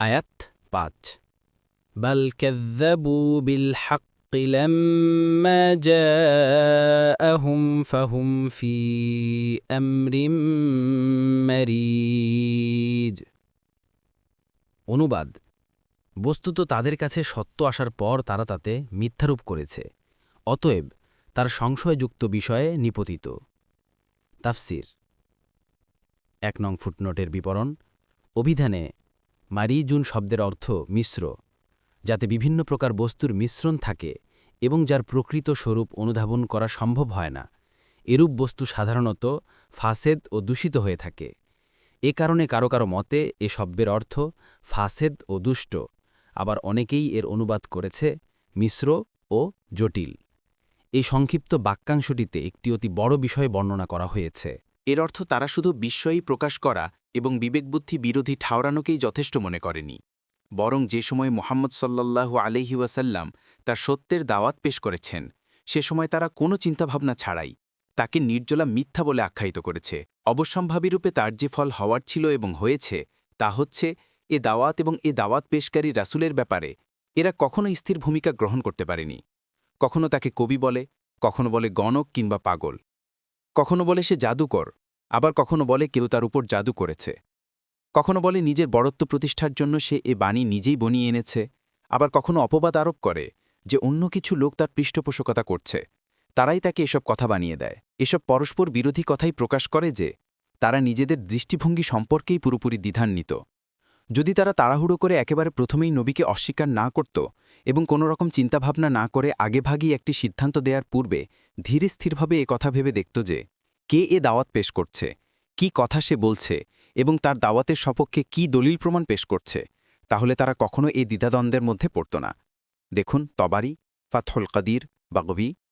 আয়াত পাঁচ بل كذبوا بالحق لما جاءهم فهم في أمر مريج অনুবাদ বস্তুত তাদের কাছে সত্য আসার পর তারা তাতে মিথ্যারূপ করেছে অতএব তার সংশয়যুক্ত বিষয়ে নিপতিত তাফসির এক নং ফুটনোটের বিবরণ অভিধানে মারিজুন শব্দের অর্থ মিশ্র, যাতে বিভিন্ন প্রকার বস্তুর মিশ্রণ থাকে এবং যার প্রকৃত স্বরূপ অনুধাবন করা সম্ভব হয় না। এরূপ বস্তু সাধারণত ফাসেদ ও দূষিত হয়ে থাকে। এ কারণে কারও কারও মতে এ শব্দের অর্থ ফাসেদ ও দুষ্ট, আবার অনেকেই এর অনুবাদ করেছে মিশ্র ও জটিল। এই সংক্ষিপ্ত বাক্যাংশটিতে একটি অতি বড় বিষয় বর্ণনা করা হয়েছে। এর অর্থ তারা শুধু বিস্ময়ই প্রকাশ করা এবং বিবেকবুদ্ধি বিরোধী ঠাওরানোকেই যথেষ্ট মনে করেনি। বরং যে সময় মোহাম্মদ সাল্লাল্লাহু আলহি ওয়াসাল্লাম তার সত্যের দাওয়াত পেশ করেছেন, সে সময় তারা কোনো চিন্তাভাবনা ছাড়াই তাকে নির্জলা মিথ্যা বলে আখ্যায়িত করেছে। অবশ্যম্ভাবীরূপে তার যে ফল হওয়ার ছিল এবং হয়েছে, তা হচ্ছে এ দাওয়াত এবং এ দাওয়াত পেশকারী রাসুলের ব্যাপারে এরা কখনো স্থির ভূমিকা গ্রহণ করতে পারেনি। কখনো তাকে কবি বলে, কখনো বলে গণক কিংবা পাগল। কখনো বলে সে জাদুকর। আবার কখনো বলে কেউ তার উপর জাদু করেছে। কখনো বলে নিজের বড়ত্ব প্রতিষ্ঠার জন্য সে এ বাণী নিজেই বনিয়ে এনেছে। আবার কখনো অপবাদ আরোপ করে যে অন্য কিছু লোক তার পৃষ্ঠপোষকতা করছে। তারাই তাকে এসব কথা বানিয়ে দেয়। এসব পরস্পর বিরোধী কথাই প্রকাশ করে যে তারা নিজেদের দৃষ্টিভঙ্গি সম্পর্কেই পুরোপুরি দ্বিধান্বিত। যদি তারা তাড়াহুড়ো করে একেবারে প্রথমেই নবীকে অস্বীকার না করত এবং কোনো রকম চিন্তাভাবনা না করে আগেভাগেই একটি সিদ্ধান্ত দেওয়ার পূর্বে ধীরে স্থিরভাবে এ কথা ভেবে দেখত যে কে এ দাওয়াত পেশ করছে? কি কথা সে বলছে? এবং তার দাওয়াতের সপক্ষে কি দলিল প্রমাণ পেশ করছে? তাহলে তারা কখনো এই দ্বিধাদ্বন্দ্বের মধ্যে পড়ত না। দেখুন তবারি ফাথল কাদির, বাগবি